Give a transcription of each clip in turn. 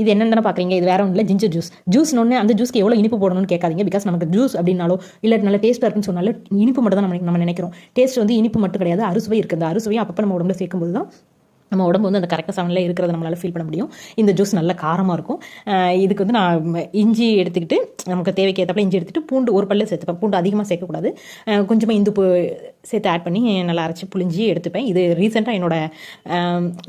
இது என்னென்ன பார்க்குறீங்க இது வேற ஒன்றும் இல்லை ஜிஞ்சர் ஜூஸ் ஜூஸ்னு அந்த ஜூஸ்க்கு எவ்வளோ இனிப்பு போடணும்னு கேட்காதீங்க. பிகாஸ் நமக்கு ஜூஸ் அப்படின்னாலோ இல்லை நல்ல டேஸ்ட்டாக இருக்குன்னு சொன்னாலும் இனிப்பு மட்டும் தான் நம்ம நம்ம நினைக்கிறோம். டேஸ்ட் வந்து இனிப்பு மட்டும் கிடையாது அறுசுவை இருக்குது. அந்த அறுசுவையும் அப்பப்போ நம்ம உடம்புல சேர்க்கும்போது தான் நம்ம உடம்பு வந்து அந்த கரெக்டாக செவனில் இருக்கிறத நம்மளால் ஃபீல் பண்ண முடியும். இந்த ஜூஸ் நல்ல காரமாக இருக்கும். இதுக்கு வந்து நான் இஞ்சி எடுத்துக்கிட்டு நமக்கு தேவைக்கு ஏற்றப்பல இஞ்சி எடுத்துகிட்டு பூண்டு ஒரு பல்லு சேர்த்துப்பேன். பூண்டு அதிகமாக சேர்க்கக்கூடாது. கொஞ்சமாக இந்து பூ சேர்த்து ஆட் பண்ணி நல்லா அரைச்சி புளிஞ்சி எடுத்துப்பேன். இது ரீசெண்டாக என்னோட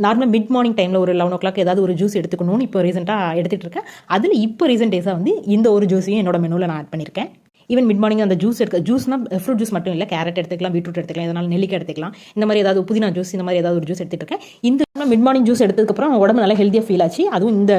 நார்மலாக மிட் மார்னிங் டைமில் ஒரு லெவன் ஓ கிளாக் ஏதாவது ஒரு ஜூஸ் எடுத்துக்கணும்னு இப்போ ரீசெண்டாக எடுத்துகிட்டு இருக்கேன். அதில் இப்போ ரீசெண்ட் டேஸாக வந்து இந்த ஒரு ஜூஸையும் என்னோட மெனுவில் நான் ஆட் பண்ணியிருக்கேன் ஈவன் மிட் மார்னிங் அந்த ஜூஸ் எடுக்க ஜூஸ்னா ஃப்ரூட் ஜூஸ் மட்டும் இல்லை கேரட் எடுத்துக்கலாம் பீட்ரூட் எடுத்துக்கலாம் இதனால் நெல்லிக்காய் எடுத்துக்கலாம். இந்த மாதிரி ஏதாவது புதினா ஜூஸ் இந்த மாதிரி ஏதாவது ஒரு ஜூஸ் எடுத்துட்டு இருக்கேன் இந்த மிட் மார்னிங் ஜூஸ் எடுத்ததுக்கப்புறம் உடம்பு நல்லா ஹெல்த்தியாக ஃபீல் ஆச்சு. அதுவும் இந்த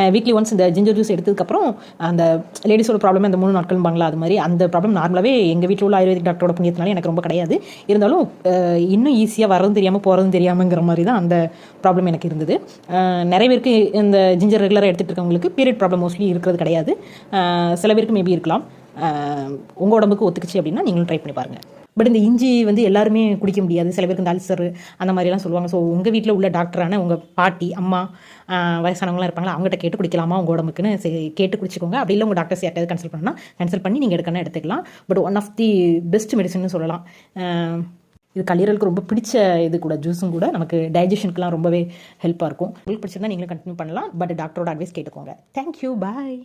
eh, வீக்லி ஒன்ஸ் இந்த ஜிஞ்சர் ஜூஸ் எடுத்ததுக்கப்புறம் அந்த லேடிஸோட ப்ராப்ளம் அந்த மூணு நாட்கள் பாங்களா அது மாதிரி அந்த ப்ராப்ளம் நார்மலாகவே எங்கள் வீட்டில் உள்ள ஆயுர்வேதிக் டாக்டரோட புண்ணியத்தினால எனக்கு ரொம்ப கிடையாது. இருந்தாலும் eh, இன்னும் ஈஸியாக வரதும் தெரியாமல் போகிறதும் தெரியாமங்கிற மாதிரி தான் அந்த ப்ராப்ளம் எனக்கு இருந்தது. Eh, நிறைய பேருக்கு இந்த ஜிஞ்சர் ரெகுலராக எடுத்துகிட்டு இருக்கவங்களுக்கு பீரியட் ப்ராப்ளம் மோஸ்ட்லி இருக்கிறது கிடையாது. சில பேருக்கு மேபி இருக்கலாம். உங்கள் உடம்புக்கு ஒத்துக்குச்சு அப்படின்னா நீங்களும் ட்ரை பண்ணி பாருங்கள் பட் இந்த இஞ்சி வந்து எல்லாருமே குடிக்க முடியாது. சில பேருக்கு இந்த அல்சர் அந்த மாதிரிலாம் சொல்லுவாங்க. ஸோ உங்கள் வீட்டில் உள்ள டாக்டரான உங்கள் பாட்டி அம்மா வயசானவங்களாம் இருப்பாங்களா? அவங்ககிட்ட கேட்டு குடிக்கலாமா உங்கள் உடம்புக்குன்னு சரி, கேட்டு குடிச்சிக்கோங்க. அப்படி இல்லை உங்கள் டாக்டர்ஸ் யார்ட்டாவது கன்சல்ட் பண்ணால் கன்சல்ட் பண்ணி நீங்கள் எடுக்கணும் எடுத்துக்கலாம். But one of the best medicine சொல்லலாம். இது கல்லீரலுக்கு ரொம்ப பிடிச்ச இது கூட ஜூஸும் கூட நமக்கு டைஜஷனுக்குலாம் ரொம்பவே ஹெல்ப்பாக இருக்கும். உங்களுக்கு பிடிச்சிருந்தா நீங்களும் கண்டினியூ பண்ணலாம். பட் டாக்டரோட அட்வைஸ் கேட்டுக்கோங்க. Thank you bye